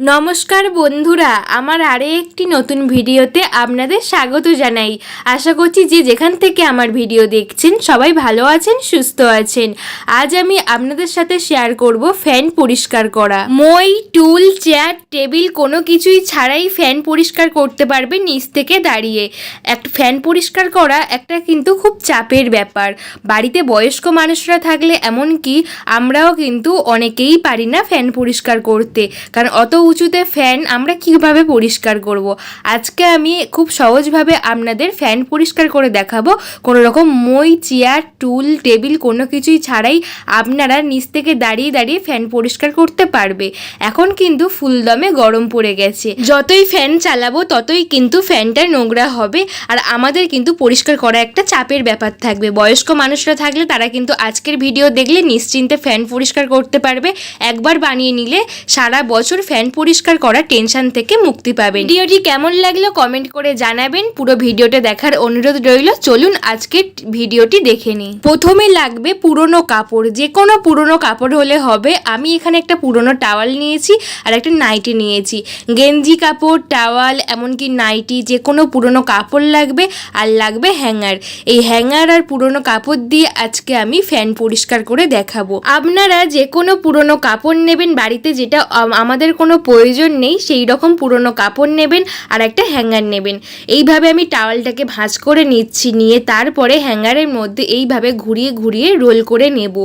নমস্কার বন্ধুরা, আমার আরে একটি নতুন ভিডিওতে আপনাদের স্বাগত জানাই। আশা করছি যে যেখান থেকে আমার ভিডিও দেখছেন, সবাই ভালো আছেন, সুস্থ আছেন। আজ আমি আপনাদের সাথে শেয়ার করব ফ্যান পরিষ্কার করা। মই, টুল চেয়ার টেবিল কোনো কিছুই ছাড়াই ফ্যান পরিষ্কার করতে পারবে নিচ থেকে দাঁড়িয়ে। একটা ফ্যান পরিষ্কার করা একটা কিন্তু খুব চাপের ব্যাপার। বাড়িতে বয়স্ক মানুষরা থাকলে এমনকি আমরাও কিন্তু অনেকেই পারি না ফ্যান পরিষ্কার করতে। কারণ অত উঁচুতে ফ্যান আমরা কীভাবে পরিষ্কার করব। আজকে আমি খুব সহজভাবে আপনাদের ফ্যান পরিষ্কার করে দেখাবো। কোনো রকম মই চেয়ার টুল টেবিল কোনো কিছুই ছাড়াই আপনারা নিচ থেকে দাঁড়িয়ে দাঁড়িয়ে ফ্যান পরিষ্কার করতে পারবে। এখন কিন্তু ফুলদমে গরম পড়ে গেছে। যতই ফ্যান চালাবো, ততই কিন্তু ফ্যানটা নোংরা হবে। আর আমাদের কিন্তু পরিষ্কার করা একটা চাপের ব্যাপার থাকবে। বয়স্ক মানুষরা থাকলে তারা কিন্তু আজকের ভিডিও দেখলে নিশ্চিন্তে ফ্যান পরিষ্কার করতে পারবে। একবার বানিয়ে নিলে সারা বছর ফ্যান পরিষ্কার করা টেনশন থেকে মুক্তি পাবেন। ভিডিওটি কেমন লাগল কমেন্ট করে জানাবেন। পুরো ভিডিওটা দেখার অনুরোধ রইল। চলুন আজকের ভিডিওটি দেখে নিই। প্রথমে লাগবে পুরনো কাপড়। যে কোনো পুরনো কাপড় হলে হবে। আমি এখানে একটা পুরনো টাওয়াল নিয়েছি আর একটা নাইটি নিয়েছি। গেঞ্জি কাপড় টাওয়াল এমনকি নাইটি যে কোনো পুরনো কাপড় লাগবে আর লাগবে হ্যাঙ্গার এই হ্যাঙ্গার আর পুরনো কাপড় দিয়ে আজকে আমি ফ্যান পরিষ্কার করে দেখাবো। আপনারা যে কোনো পুরনো কাপড় নেবেন বাড়িতে যেটা আমাদের কোনো প্রয়োজন নেই, সেই রকম পুরনো কাপড় নেবেন আর একটা হ্যাঙ্গার নেবেন। এইভাবে আমি টাওয়ালটাকে ভাঁজ করে নিচ্ছি, নিয়ে তারপরে হ্যাঙ্গারের মধ্যে এইভাবে ঘুরিয়ে ঘুরিয়ে রোল করে নেব।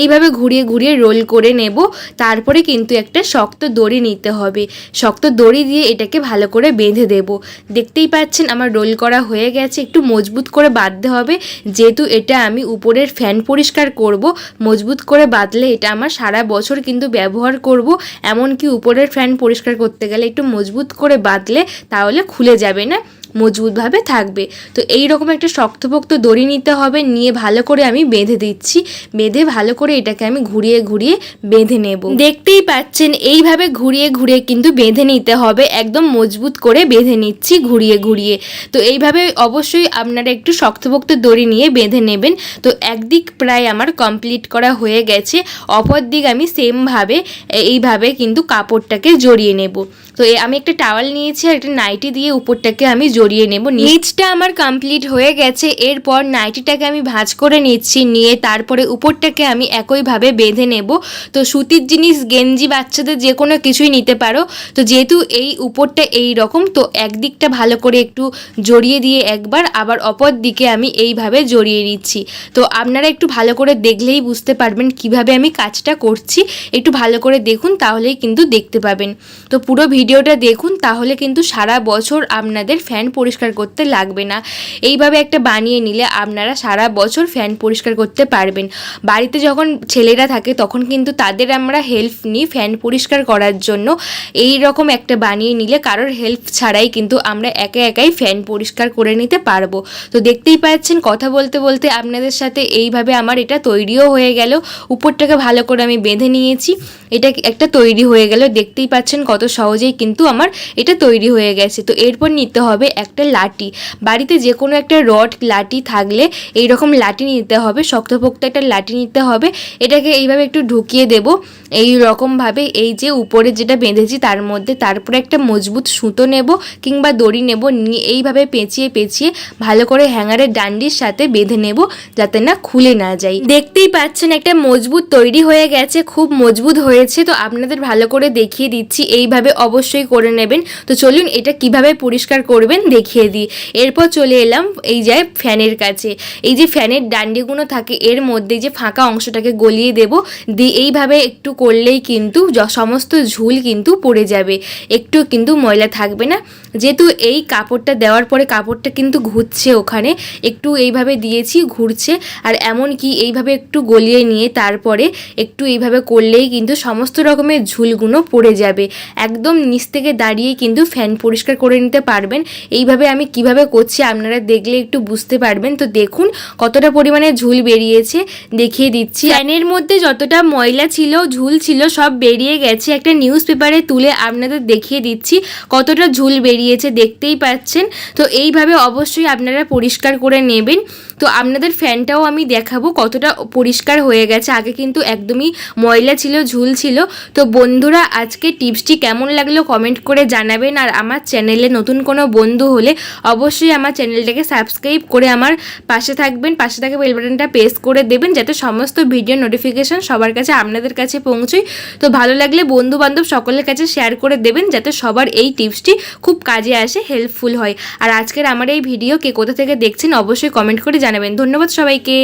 এইভাবে ঘুরিয়ে ঘুরিয়ে রোল করে নেব, তারপরে কিন্তু একটা শক্ত দড়ি নিতে হবে। শক্ত দড়ি দিয়ে এটাকে ভালো করে বেঁধে দেব। দেখতেই পাচ্ছেন আমার রোল করা হয়ে গেছে, একটু মজবুত করে বাঁধতে হবে। যেহেতু এটা আমি উপরের ফ্যান পরিষ্কার করব, মজবুত করে বাঁধলে এটা আমার সারা বছর কিন্তু ব্যবহার করব, এমনকি উপরের ফ্যান পরিষ্কার করতে গেলে একটু মজবুত করে বাঁধলে তাহলে খুলে যাবে না? মজবুতভাবে থাকবে। তো এই রকম একটা শক্তপোক্ত দড়ি নিতে হবে, নিয়ে ভালো করে আমি বেঁধে দিচ্ছি। বেঁধে ভালো করে এটাকে আমি ঘুরিয়ে ঘুরিয়ে বেঁধে নেব। দেখতেই পাচ্ছেন, এইভাবে ঘুরিয়ে ঘুরিয়ে কিন্তু বেঁধে নিতে হবে। একদম মজবুত করে বেঁধে নিচ্ছি ঘুরিয়ে ঘুরিয়ে। তো এইভাবে অবশ্যই আপনারা একটু শক্তপোক্ত দড়ি নিয়ে বেঁধে নেবেন। তো একদিক প্রায় আমার কমপ্লিট করা হয়ে গেছে। অপর দিক আমি সেমভাবে, এইভাবে কিন্তু কাপড়টাকে জড়িয়ে নেব। তো আমি একটা টাওয়াল নিয়েছি আর একটা নাইটি দিয়ে উপরটাকে আমি জড়িয়ে নেব। নিচটা আমার কমপ্লিট হয়ে গেছে। এরপর নাইটিটাকে আমি ভাঁজ করে নিচ্ছি, নিয়ে তারপরে উপরটাকে আমি একইভাবে বেঁধে নেব। তো সুতির জিনিস, গেঞ্জি বাচ্চাদের যে কোনো কিছুই নিতে পারো। তো যেহেতু এই উপরটা এই রকম, তো একদিকটা ভালো করে একটু জড়িয়ে দিয়ে একবার আবার অপর দিকে আমি এইভাবে জড়িয়ে নিচ্ছি। তো আপনারা একটু ভালো করে দেখলেই বুঝতে পারবেন কীভাবে আমি কাজটা করছি। একটু ভালো করে দেখুন, তাহলেই কিন্তু দেখতে পাবেন। তো পুরো ভিডিওটা দেখুন, তাহলে কিন্তু সারা বছর আপনাদের ফ্যান পরিষ্কার করতে লাগবে না। এইভাবে একটা বানিয়ে নিলে আপনারা সারা বছর ফ্যান পরিষ্কার করতে পারবেন। বাড়িতে যখন ছেলেরা থাকে তখন কিন্তু তাদের আমরা হেল্প নিই ফ্যান পরিষ্কার করার জন্য। এই রকম একটা বানিয়ে নিলে কারোর হেল্প ছাড়াই কিন্তু আমরা একা একাই ফ্যান পরিষ্কার করে নিতে পারব। তো দেখতেই পাচ্ছেন, কথা বলতে বলতে আপনাদের সাথে এইভাবে আমার এটা তৈরিও হয়ে গেল। উপরটাকে ভালো করে আমি বেঁধে নিয়েছি। এটা একটা তৈরি হয়ে গেল। দেখতেই পাচ্ছেন কত সহজেই কিন্তু আমার এটা তৈরি হয়ে গেছে। তো এরপর নিতে হবে একটা লাঠি। বাড়িতে যে কোনো একটা রড, লাঠি থাকলে এই রকম লাঠি নিতে হবে, শক্তপোক্ত একটা লাঠি নিতে হবে। এটাকে এইভাবে একটু ঢুকিয়ে দেব। এই রকমভাবে এই যে উপরে যেটা বেঁধেছি তার মধ্যে তারপরে একটা মজবুত সুতো নেব কিংবা দড়ি নেব। নিয়ে এইভাবে পেঁচিয়ে পেঁচিয়ে ভালো করে হ্যাঙ্গারের ডান্ডির সাথে বেঁধে নেব যাতে না খুলে না যায়। দেখতেই পাচ্ছেন একটা মজবুত তৈরি হয়ে গেছে, খুব মজবুত হয়েছে। তো আপনাদের ভালো করে দেখিয়ে দিচ্ছি, এইভাবে অবশ্যই করে নেবেন। তো চলুন এটা কীভাবে পরিষ্কার করবেন দেখিয়ে দিই। এরপর চলে এলাম এই যে ফ্যানের কাছে। এই যে ফ্যানের ডান্ডিগুলো থাকে, এর মধ্যে যে ফাঁকা অংশটাকে গলিয়ে দেব, দিয়ে এইভাবে একটু করলেই কিন্তু সমস্ত ঝুল কিন্তু পড়ে যাবে। একটু কিন্তু ময়লা থাকবে না। যেহেতু এই কাপড়টা দেওয়ার পরে কাপড়টা কিন্তু ঘুরছে ওখানে, একটু এইভাবে দিয়েছি, ঘুরছে। আর এমন কি এইভাবে একটু গলিয়ে নিয়ে তারপরে একটু এইভাবে করলেই কিন্তু সমস্ত রকমের ঝুলগুলো পড়ে যাবে। একদম নিচ থেকে দাঁড়িয়ে কিন্তু ফ্যান পরিষ্কার করে নিতে পারবেন। এইভাবে আমি কীভাবে করছি আপনারা দেখলে একটু বুঝতে পারবেন। তো দেখুন কতটা পরিমাণে ঝুল বেরিয়েছে, দেখিয়ে দিচ্ছি। প্যানের মধ্যে যতটা ময়লা ছিল, ঝুল ছিল, সব বেরিয়ে গেছে। একটা নিউজ পেপারে তুলে আপনাদের দেখিয়ে দিচ্ছি কতটা ঝুল বেরিয়েছে, দেখতেই পাচ্ছেন। তো এইভাবে অবশ্যই আপনারা পরিষ্কার করে নেবেন। তো আপনাদের ফ্যানটাও আমি দেখাবো কতটা পরিষ্কার হয়ে গেছে। আগে কিন্তু একদমই ময়লা ছিল, ঝুল ছিল। তো বন্ধুরা, আজকে টিপসটি কেমন লাগল কমেন্ট করে জানাবেন। আর আমার চ্যানেলে নতুন কোনো বন্ধু হলে অবশ্যই আমার চ্যানেলটাকে সাবস্ক্রাইব করে আমার পাশে থাকবেন। পাশে থাকা বেল বাটনটা প্রেস করে দেবেন যাতে সমস্ত ভিডিও নোটিফিকেশান সবার কাছে আপনাদের কাছে পৌঁছয়। তো ভালো লাগলে বন্ধু বান্ধব সকলের কাছে শেয়ার করে দেবেন যাতে সবার এই টিপসটি খুব কাজে আসে, হেল্পফুল হয়। আর আজকের আমার এই ভিডিও কে কোথা থেকে দেখছেন অবশ্যই কমেন্ট করে জানাবেন। ধন্যবাদ সবাইকে।